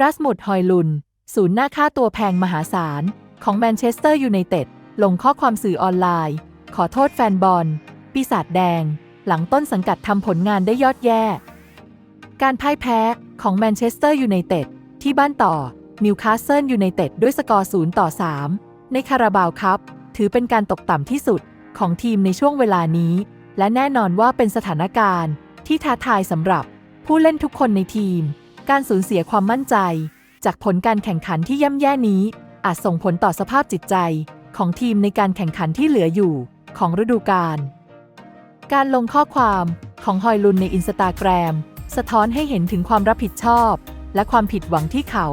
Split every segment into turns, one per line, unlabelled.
รัสมุดฮอยลุน ศูนย์หน้าค่าตัวแพงมหาศาล ของแมนเชสเตอร์ยูไนเต็ดลงข้อความสื่อออนไลน์ ขอโทษแฟนบอล ปีศาจแดง หลังต้นสังกัดทำผลงานได้ยอดแย่ การพ่ายแพ้ของแมนเชสเตอร์ยูไนเต็ดที่บ้านต่อนิวคาสเซิลยูไนเต็ดด้วยสกอร์ 0 ต่อ 3 ในคาราบาวครับ ถือเป็นการตกต่ำที่สุดของทีมในช่วงเวลานี้ และแน่นอนว่าเป็นสถานการณ์ที่ท้าทายสำหรับผู้เล่นทุกคนในทีม การสูญเสียความมั่นใจ จากผลการแข่งขันที่ย่ำแย่นี้ อาจส่งผลต่อสภาพจิตใจ ของทีมในการแข่งขันที่เหลืออยู่ ของฤดูกาลการลงข้อความของฮอยลุนในอินสตาแกรมสะท้อนให้เห็นถึงความรับผิดชอบ และความผิดหวังที่เขา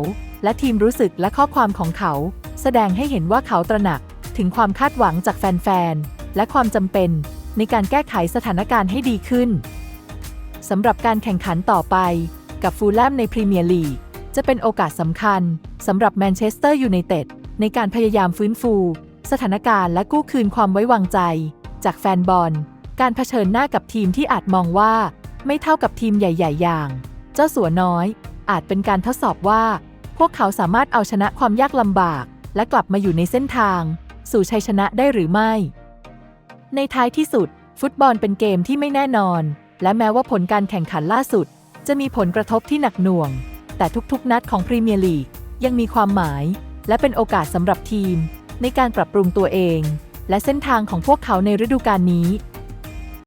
และทีมรู้สึกและข้อความของเขา แสดงให้เห็นว่าเขาตระหนักถึงความคาดหวังจากแฟนๆ และความจำเป็นในการแก้ไขสถานการณ์ให้ดีขึ้นสำหรับการแข่งขันต่อไป กับฟูลแลมในพรีเมียร์ลีกจะเป็นโอกาสสำคัญสำหรับแมนเชสเตอร์ยูไนเต็ดในการพยายามฟื้นฟู สถานการณ์และกู้คืนความไว้วางใจ จากแฟนบอล การเผชิญหน้ากับทีมที่อาจมองว่า ไม่เท่ากับทีมใหญ่ ๆ อย่าง เจ้าสัวน้อย อาจเป็นการทดสอบว่า พวกเขาสามารถเอาชนะความยากลำบาก และกลับมาอยู่ในเส้นทาง สู่ชัยชนะได้หรือไม่ ในท้ายที่สุด ฟุตบอลเป็นเกมที่ไม่แน่นอน และแม้ว่าผลการแข่งขันล่าสุด จะมีผลกระทบที่หนักหน่วง แต่ทุกๆ นัดของพรีเมียร์ลีกยังมีความหมาย และเป็นโอกาสสำหรับทีม ในการปรับปรุงตัวเอง และเส้นทางของพวกเขาในฤดูกาลนี้